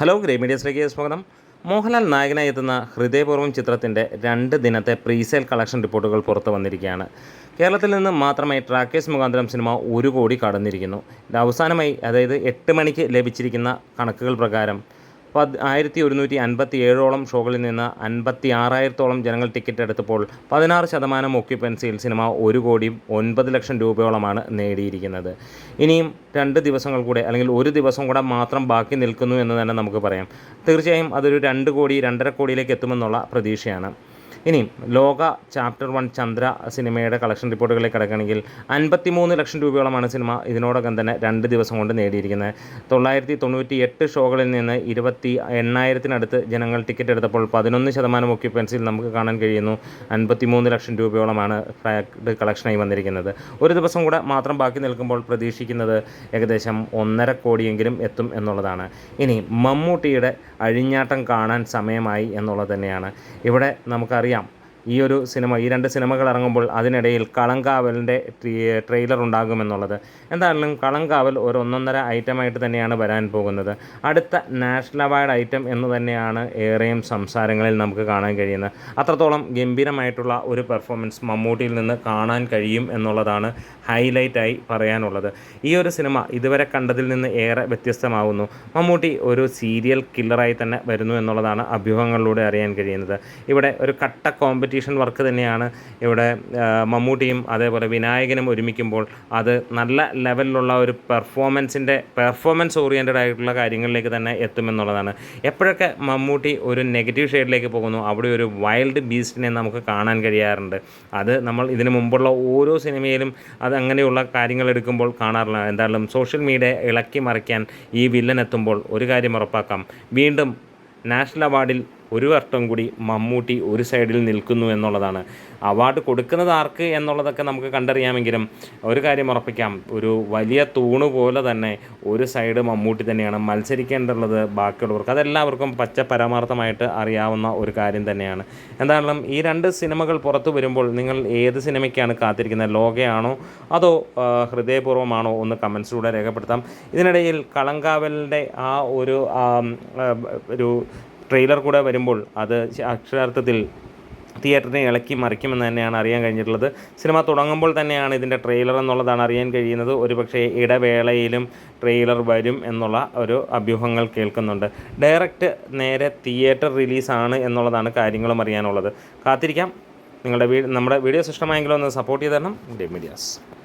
Hello grey മീഡിയസിലേക്ക് സ്വാഗതം. മോഹൻലാൽ നായകനായി എത്തുന്ന ഹൃദയപൂർവം ചിത്രത്തിന്റെ രണ്ട് ദിനത്തെ പ്രീസെയിൽ കളക്ഷൻ റിപ്പോർട്ടുകൾ പുറത്തു വന്നിരിക്കുകയാണ്. കേരളത്തിൽ നിന്ന് മാത്രമായി ട്രാക്കേഴ്സ് മുഖാന്തരം സിനിമ ഒരു കോടി കടന്നിരിക്കുന്നു. അവസാനമായി അതായത് എട്ട് മണിക്ക് ലഭിച്ചിരിക്കുന്ന കണക്കുകൾ പ്രകാരം പത് ആയിരത്തി ഒരുന്നൂറ്റി അൻപത്തി ഏഴോളം ഷോകളിൽ നിന്ന് അൻപത്തി ആറായിരത്തോളം ജനങ്ങൾ ടിക്കറ്റ് എടുത്തപ്പോൾ പതിനാറ് ശതമാനം ഒക്യുപ്പൻസിയിൽ സിനിമ ഒരു കോടി ഒൻപത് ലക്ഷം രൂപയോളമാണ് നേടിയിരിക്കുന്നത്. ഇനിയും രണ്ട് ദിവസങ്ങൾ കൂടെ അല്ലെങ്കിൽ ഒരു ദിവസം കൂടെ മാത്രം ബാക്കി നിൽക്കുന്നു എന്ന് തന്നെ നമുക്ക് പറയാം. തീർച്ചയായും അതൊരു രണ്ട് കോടി രണ്ടര കോടിയിലേക്ക് എത്തുമെന്നുള്ള പ്രതീക്ഷയാണ്. ഇനിയും ലോക ചാപ്റ്റർ വൺ ചന്ദ്ര സിനിമയുടെ കളക്ഷൻ റിപ്പോർട്ടുകളിലേക്ക് കിടക്കുകയാണെങ്കിൽ അൻപത്തി മൂന്ന് ലക്ഷം രൂപയോളമാണ് സിനിമ ഇതിനോടകം തന്നെ രണ്ട് ദിവസം കൊണ്ട് നേടിയിരിക്കുന്നത്. തൊള്ളായിരത്തി തൊണ്ണൂറ്റി എട്ട് ഷോകളിൽ നിന്ന് ഇരുപത്തി എണ്ണായിരത്തിനടുത്ത് ജനങ്ങൾ ടിക്കറ്റ് എടുത്തപ്പോൾ പതിനൊന്ന് ശതമാനം ഒക്യുപ്പൻസിയിൽ നമുക്ക് കാണാൻ കഴിയുന്നു. അൻപത്തി മൂന്ന് ലക്ഷം രൂപയോളമാണ് ഫ്രാക്ട് കളക്ഷനായി വന്നിരിക്കുന്നത്. ഒരു ദിവസം കൂടെ മാത്രം ബാക്കി നിൽക്കുമ്പോൾ പ്രതീക്ഷിക്കുന്നത് ഏകദേശം ഒന്നര കോടിയെങ്കിലും എത്തും എന്നുള്ളതാണ്. ഇനി മമ്മൂട്ടിയുടെ അഴിഞ്ഞാട്ടം കാണാൻ സമയമായി എന്നുള്ളത് തന്നെയാണ്. ഇവിടെ നമുക്കറിയാം അറിയാം ഈ ഒരു സിനിമ ഈ രണ്ട് സിനിമകൾ ഇറങ്ങുമ്പോൾ അതിനിടയിൽ കളങ്കാവലിന്റെ ട്രെയിലർ ഉണ്ടാകുമെന്നുള്ളത്. എന്തായാലും കളങ്കാവൽ ഒരു ഒന്നൊന്നര ഐറ്റമായിട്ട് തന്നെയാണ് വരാൻ പോകുന്നത്. അടുത്ത നാഷണൽ അവാർഡ് ഐറ്റം എന്ന് തന്നെയാണ് ഏറെയും സംസാരങ്ങളിൽ നമുക്ക് കാണാൻ കഴിയുന്നത്. അത്രത്തോളം ഗംഭീരമായിട്ടുള്ള ഒരു പെർഫോമൻസ് മമ്മൂട്ടിയിൽ നിന്ന് കാണാൻ കഴിയും എന്നുള്ളതാണ് ഹൈലൈറ്റായി പറയാനുള്ളത്. ഈ ഒരു സിനിമ ഇതുവരെ കണ്ടതിൽ നിന്ന് ഏറെ വ്യത്യസ്തമാവുന്നു. മമ്മൂട്ടി ഒരു സീരിയൽ കില്ലറായി തന്നെ വരുന്നു എന്നുള്ളതാണ് അഭ്യൂഹങ്ങളിലൂടെ അറിയാൻ കഴിയുന്നത്. ഇവിടെ ഒരു കട്ട കോമ്പറ്റീഷൻ വർക്ക് തന്നെയാണ് ഇവിടെ മമ്മൂട്ടിയും അതേപോലെ വിനായകനും ഒരുമിക്കുമ്പോൾ അത് നല്ല ലെവലിലുള്ള ഒരു പെർഫോമൻസിന്റെ പെർഫോമൻസ് ഓറിയന്റഡ് ആയിട്ടുള്ള കാര്യങ്ങളിലേക്ക് തന്നെ എത്തുമെന്നുള്ളതാണ്. എപ്പോഴൊക്കെ മമ്മൂട്ടി ഒരു നെഗറ്റീവ് ഷെയ്ഡിലേക്ക് പോകുന്നു അവിടെ ഒരു വൈൽഡ് ബീസ്റ്റിനെ നമുക്ക് കാണാൻ കഴിയാറുണ്ട്. അത് നമ്മൾ ഇതിനു മുമ്പുള്ള ഓരോ സിനിമയിലും അത് അങ്ങനെയുള്ള കാര്യങ്ങൾ എടുക്കുമ്പോൾ കാണാറില്ല. എന്തായാലും സോഷ്യൽ മീഡിയ ഇളക്കി മറിക്കാൻ ഈ വില്ലൻ എത്തുമ്പോൾ ഒരു കാര്യം ഉറപ്പാക്കാം. വീണ്ടും നാഷണൽ അവാർഡിൽ ഒരു വട്ടം കൂടി മമ്മൂട്ടി ഒരു സൈഡിൽ നിൽക്കുന്നു എന്നുള്ളതാണ്. അവാർഡ് കൊടുക്കുന്നത് ആർക്ക് എന്നുള്ളതൊക്കെ നമുക്ക് കണ്ടറിയാമെങ്കിലും ഒരു കാര്യം ഉറപ്പിക്കാം. ഒരു വലിയ തൂണ് പോലെ തന്നെ ഒരു സൈഡ് മമ്മൂട്ടി തന്നെയാണ് മത്സരിക്കേണ്ടുള്ളത് ബാക്കിയുള്ളവർക്ക്. അതെല്ലാവർക്കും പച്ച പരമാർത്ഥമായിട്ട് അറിയാവുന്ന ഒരു കാര്യം തന്നെയാണ്. എന്തായാലും ഈ രണ്ട് സിനിമകൾ പുറത്തു വരുമ്പോൾ നിങ്ങൾ ഏത് സിനിമയ്ക്കാണ് കാത്തിരിക്കുന്നത്? ലോകയാണോ അതോ ഹൃദയപൂർവമാണോ? ഒന്ന് കമൻസിലൂടെ രേഖപ്പെടുത്താം. ഇതിനിടയിൽ കളങ്കാവലിന്റെ ആ ഒരു ഒരു ട്രെയിലർ കൂടെ വരുമ്പോൾ അത് അക്ഷരാർത്ഥത്തിൽ തിയേറ്ററിനെ ഇളക്കി മറിക്കുമെന്ന് തന്നെയാണ് അറിയാൻ കഴിഞ്ഞിട്ടുള്ളത്. സിനിമ തുടങ്ങുമ്പോൾ തന്നെയാണ് ഇതിന്റെ ട്രെയിലർ എന്നുള്ളതാണ് അറിയാൻ കഴിയുന്നത്. ഒരുപക്ഷേ ഇടവേളയിലും ട്രെയിലർ വരും എന്നുള്ള ഒരു അഭ്യൂഹങ്ങൾ കേൾക്കുന്നുണ്ട്. ഡയറക്റ്റ് നേരെ തിയേറ്റർ റിലീസാണ് എന്നുള്ളതാണ് കാര്യങ്ങളും അറിയാനുള്ളത്. കാത്തിരിക്കാം. നിങ്ങളുടെ വീ നമ്മുടെ വീഡിയോസ് ഇഷ്ടമായെങ്കിലും ഒന്ന് സപ്പോർട്ട് ചെയ്ത് തരണം. മീഡിയാസ്.